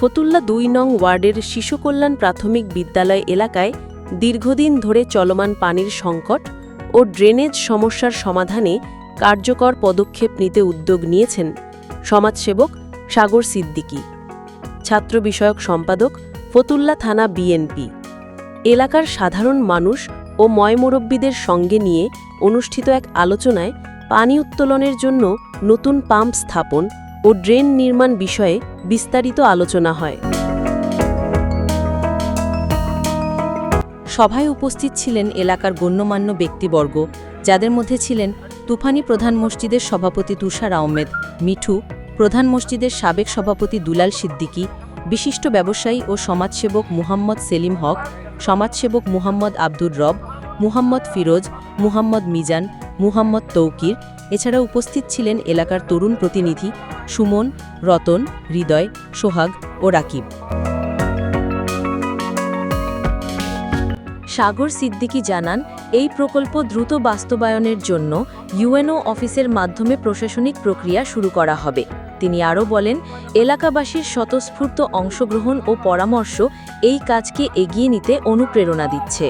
ফতুল্লা দুই নং ওয়ার্ডের শিশু কল্যাণ প্রাথমিক বিদ্যালয় এলাকায় দীর্ঘদিন ধরে চলমান পানির সংকট ও ড্রেনেজ সমস্যার সমাধানে কার্যকর পদক্ষেপ নিতে উদ্যোগ নিয়েছেন সমাজসেবক সাগর সিদ্দিকী। ছাত্র বিষয়ক সম্পাদক ফতুল্লা থানা বিএনপি। এলাকার সাধারণ মানুষ ও ময়মুরব্বীদের সঙ্গে নিয়ে অনুষ্ঠিত এক আলোচনায় পানি উত্তোলনের জন্য নতুন পাম্প স্থাপন ও ড্রেন নির্মাণ বিষয়ে বিস্তারিত আলোচনা হয়। সভায় উপস্থিত ছিলেন এলাকার গণ্যমান্য ব্যক্তিবর্গ, যাদের মধ্যে ছিলেন তুফানি প্রধান মসজিদের সভাপতি তুষার আহমেদ, মিঠু, প্রধান মসজিদের সাবেক সভাপতি দুলাল সিদ্দিকী, বিশিষ্ট ব্যবসায়ী ও সমাজসেবক মুহাম্মদ সেলিম হক, সমাজসেবক মুহাম্মদ আব্দুর রব মুহাম্মদ ফিরোজ, মুহাম্মদ মিজান, মুহাম্মদ তৌকির এছাড়া উপস্থিত ছিলেন এলাকার তরুণ প্রতিনিধি সুমন, রতন, হৃদয়, সোহাগ ও রাকিব। সাগর সিদ্দিকী জানান, এই প্রকল্প দ্রুত বাস্তবায়নের জন্য ইউএনও অফিসের মাধ্যমে প্রশাসনিক প্রক্রিয়া শুরু করা হবে। তিনি আরও বলেন, এলাকাবাসীর স্বতঃস্ফূর্ত অংশগ্রহণ ও পরামর্শ এই কাজকে এগিয়ে নিতে অনুপ্রেরণা দিচ্ছে।